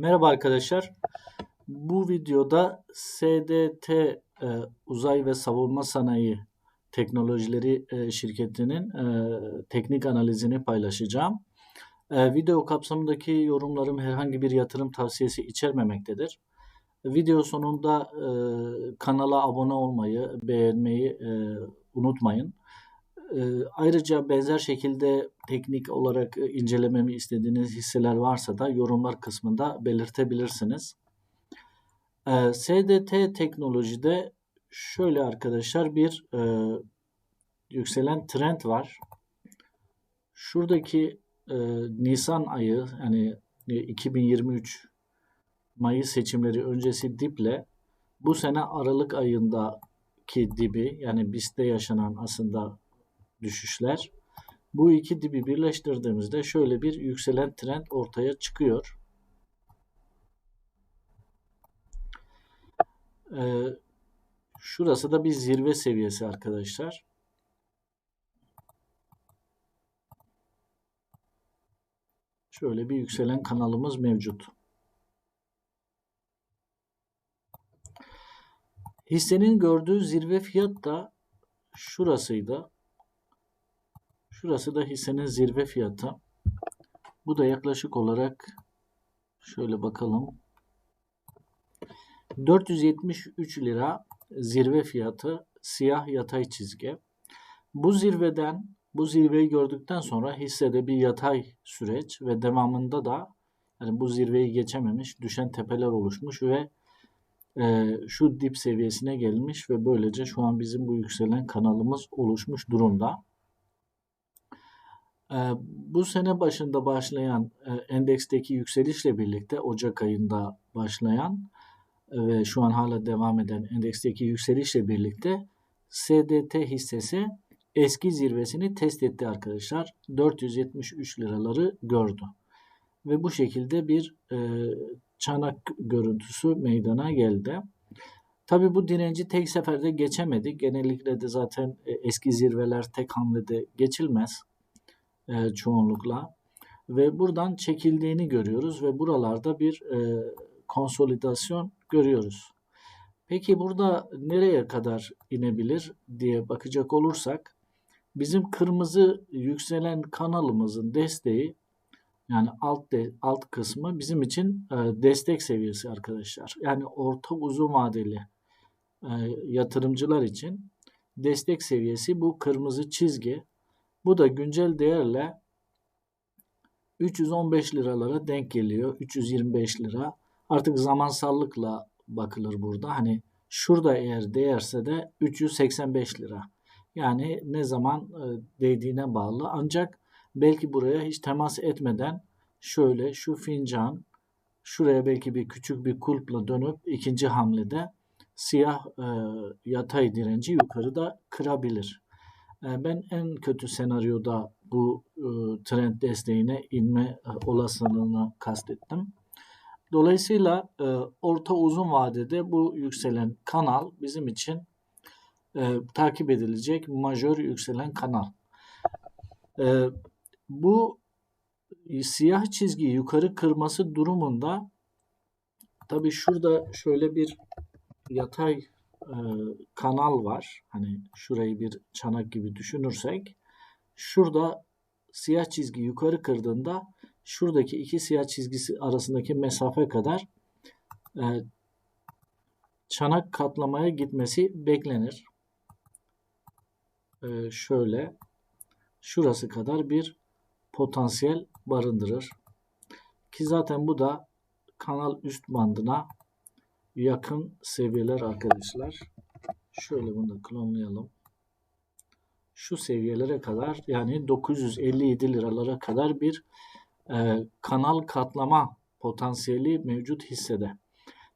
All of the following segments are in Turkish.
Merhaba arkadaşlar. Bu videoda SDT e, Uzay ve Savunma Sanayi Teknolojileri e, şirketinin e, teknik analizini paylaşacağım. E, video kapsamındaki yorumlarım herhangi bir yatırım tavsiyesi içermemektedir. Video sonunda e, kanala abone olmayı, beğenmeyi e, unutmayın. E, ayrıca benzer şekilde teknik olarak e, incelememi istediğiniz hisseler varsa da yorumlar kısmında belirtebilirsiniz. E, SDT teknolojide şöyle arkadaşlar bir e, yükselen trend var. Şuradaki e, Nisan ayı yani 2023 Mayıs seçimleri öncesi diple bu sene Aralık ayındaki dibi yani BIST'te yaşanan aslında düşüşler. Bu iki dibi birleştirdiğimizde şöyle bir yükselen trend ortaya çıkıyor. Ee, şurası da bir zirve seviyesi arkadaşlar. Şöyle bir yükselen kanalımız mevcut. Hissenin gördüğü zirve fiyat da şurasıydı. Şurası da hissenin zirve fiyatı. Bu da yaklaşık olarak şöyle bakalım. 473 lira zirve fiyatı siyah yatay çizgi. Bu zirveden bu zirveyi gördükten sonra hissede bir yatay süreç ve devamında da yani bu zirveyi geçememiş düşen tepeler oluşmuş ve e, şu dip seviyesine gelmiş ve böylece şu an bizim bu yükselen kanalımız oluşmuş durumda. Ee, bu sene başında başlayan e, endeksteki yükselişle birlikte Ocak ayında başlayan e, ve şu an hala devam eden endeksteki yükselişle birlikte SDT hissesi eski zirvesini test etti arkadaşlar. 473 liraları gördü. Ve bu şekilde bir e, çanak görüntüsü meydana geldi. Tabi bu direnci tek seferde geçemedi. Genellikle de zaten eski zirveler tek hamlede geçilmez e, çoğunlukla ve buradan çekildiğini görüyoruz ve buralarda bir e, konsolidasyon görüyoruz. Peki burada nereye kadar inebilir diye bakacak olursak bizim kırmızı yükselen kanalımızın desteği yani alt de, alt kısmı bizim için e, destek seviyesi arkadaşlar. Yani orta uzun vadeli e, yatırımcılar için destek seviyesi bu kırmızı çizgi bu da güncel değerle 315 liralara denk geliyor. 325 lira. Artık zamansallıkla bakılır burada. Hani şurada eğer değerse de 385 lira. Yani ne zaman e, değdiğine bağlı. Ancak belki buraya hiç temas etmeden şöyle şu fincan şuraya belki bir küçük bir kulpla dönüp ikinci hamlede siyah e, yatay direnci yukarıda kırabilir. Ben en kötü senaryoda bu e, trend desteğine inme e, olasılığını kastettim. Dolayısıyla e, orta uzun vadede bu yükselen kanal bizim için takip edilecek majör yükselen kanal. Bu siyah çizgi yukarı kırması durumunda tabi şurada şöyle bir yatay e, kanal var. Hani şurayı bir çanak gibi düşünürsek şurada siyah çizgi yukarı kırdığında şuradaki iki siyah çizgisi arasındaki mesafe kadar e, çanak katlamaya gitmesi beklenir. E, şöyle şurası kadar bir potansiyel barındırır. Ki zaten bu da kanal üst bandına yakın seviyeler arkadaşlar. Şöyle bunu da klonlayalım. Şu seviyelere kadar yani 957 liralara kadar bir e, kanal katlama potansiyeli mevcut hissede.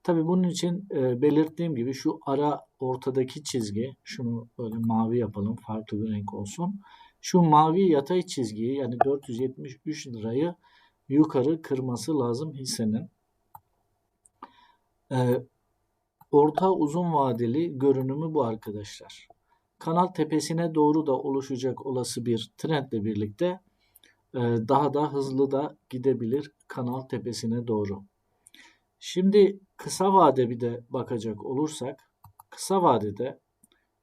Tabi bunun için e, belirttiğim gibi şu ara ortadaki çizgi şunu böyle mavi yapalım farklı bir renk olsun. Şu mavi yatay çizgiyi yani 473 lirayı yukarı kırması lazım hissenin. E, orta uzun vadeli görünümü bu arkadaşlar. Kanal tepesine doğru da oluşacak olası bir trendle birlikte e, daha da hızlı da gidebilir kanal tepesine doğru. Şimdi kısa vade bir de bakacak olursak kısa vadede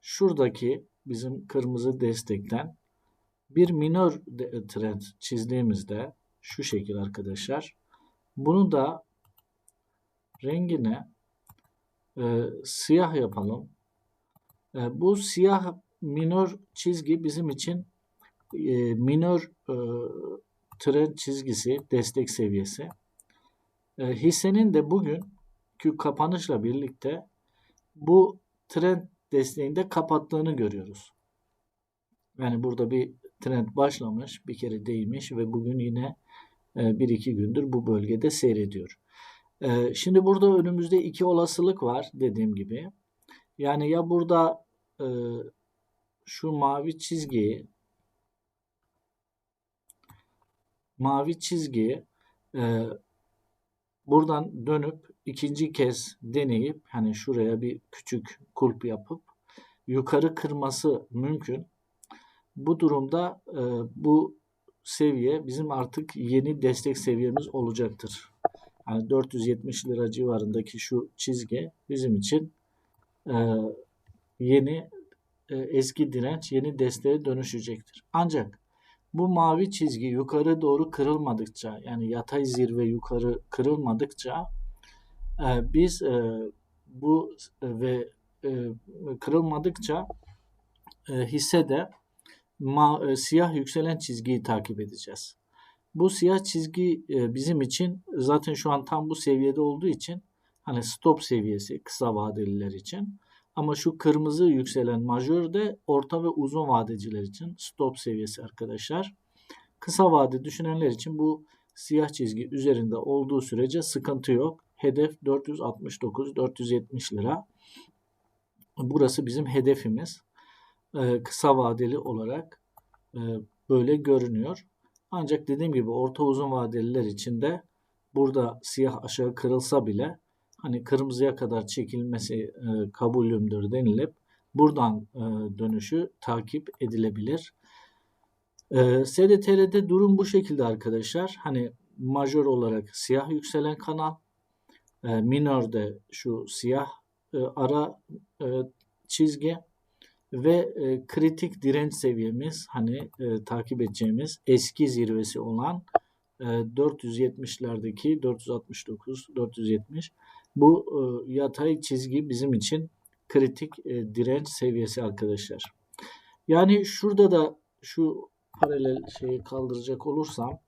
şuradaki bizim kırmızı destekten bir minor de- trend çizdiğimizde şu şekil arkadaşlar. Bunu da rengine e, siyah yapalım. E, bu siyah minor çizgi bizim için e, minor e, trend çizgisi, destek seviyesi. E, hissenin de bugünkü kapanışla birlikte bu trend desteğinde kapattığını görüyoruz. Yani burada bir trend başlamış, bir kere değmiş ve bugün yine e, bir iki gündür bu bölgede seyrediyor. E, Şimdi burada önümüzde iki olasılık var dediğim gibi. Yani ya burada e, şu mavi çizgiyi mavi çizgiyi e, buradan dönüp ikinci kez deneyip hani şuraya bir küçük kulp yapıp yukarı kırması mümkün. Bu durumda e, bu seviye bizim artık yeni destek seviyemiz olacaktır. Yani 470 lira civarındaki şu çizgi bizim için e, yeni e, eski direnç yeni desteğe dönüşecektir. Ancak bu mavi çizgi yukarı doğru kırılmadıkça yani yatay zirve yukarı kırılmadıkça e, biz e, bu e, ve e, kırılmadıkça e, hissede ma, e, siyah yükselen çizgiyi takip edeceğiz. Bu siyah çizgi e, bizim için zaten şu an tam bu seviyede olduğu için hani stop seviyesi kısa vadeliler için. Ama şu kırmızı yükselen majör de orta ve uzun vadeciler için stop seviyesi arkadaşlar. Kısa vade düşünenler için bu siyah çizgi üzerinde olduğu sürece sıkıntı yok. Hedef 469-470 lira. Burası bizim hedefimiz. Ee, kısa vadeli olarak e, böyle görünüyor. Ancak dediğim gibi orta uzun vadeliler için de burada siyah aşağı kırılsa bile hani kırmızıya kadar çekilmesi e, kabulümdür denilip buradan e, dönüşü takip edilebilir. E, SDTR'de durum bu şekilde arkadaşlar. Hani majör olarak siyah yükselen kanal, e, minörde şu siyah e, ara e, çizgi ve e, kritik direnç seviyemiz hani e, takip edeceğimiz eski zirvesi olan e, 470'lerdeki 469 470 bu e, yatay çizgi bizim için kritik e, direnç seviyesi arkadaşlar. Yani şurada da şu paralel şeyi kaldıracak olursam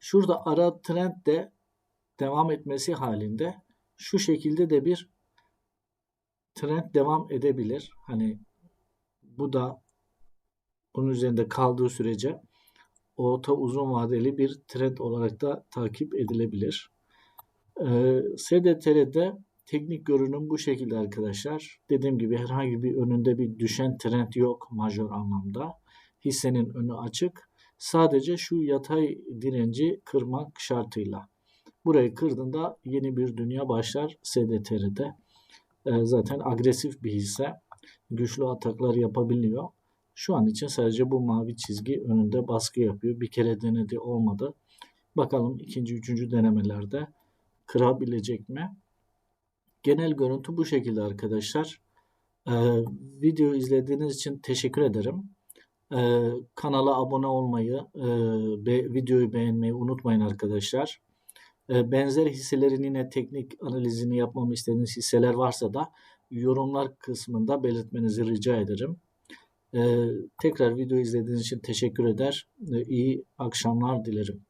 şurada ara trend de devam etmesi halinde şu şekilde de bir trend devam edebilir. Hani bu da bunun üzerinde kaldığı sürece orta uzun vadeli bir trend olarak da takip edilebilir. Ee, SDTR'de teknik görünüm bu şekilde arkadaşlar. Dediğim gibi herhangi bir önünde bir düşen trend yok majör anlamda. Hissenin önü açık. Sadece şu yatay direnci kırmak şartıyla. Burayı kırdığında yeni bir dünya başlar SDTR'de. Ee, zaten agresif bir hisse. Güçlü ataklar yapabiliyor. Şu an için sadece bu mavi çizgi önünde baskı yapıyor. Bir kere denedi olmadı. Bakalım ikinci, üçüncü denemelerde kırabilecek mi? Genel görüntü bu şekilde arkadaşlar. Ee, video izlediğiniz için teşekkür ederim. Ee, kanala abone olmayı, e, be, videoyu beğenmeyi unutmayın arkadaşlar. Ee, benzer hisselerin yine teknik analizini yapmamı istediğiniz hisseler varsa da yorumlar kısmında belirtmenizi rica ederim. Ee, tekrar video izlediğiniz için teşekkür eder. Ee, iyi akşamlar dilerim.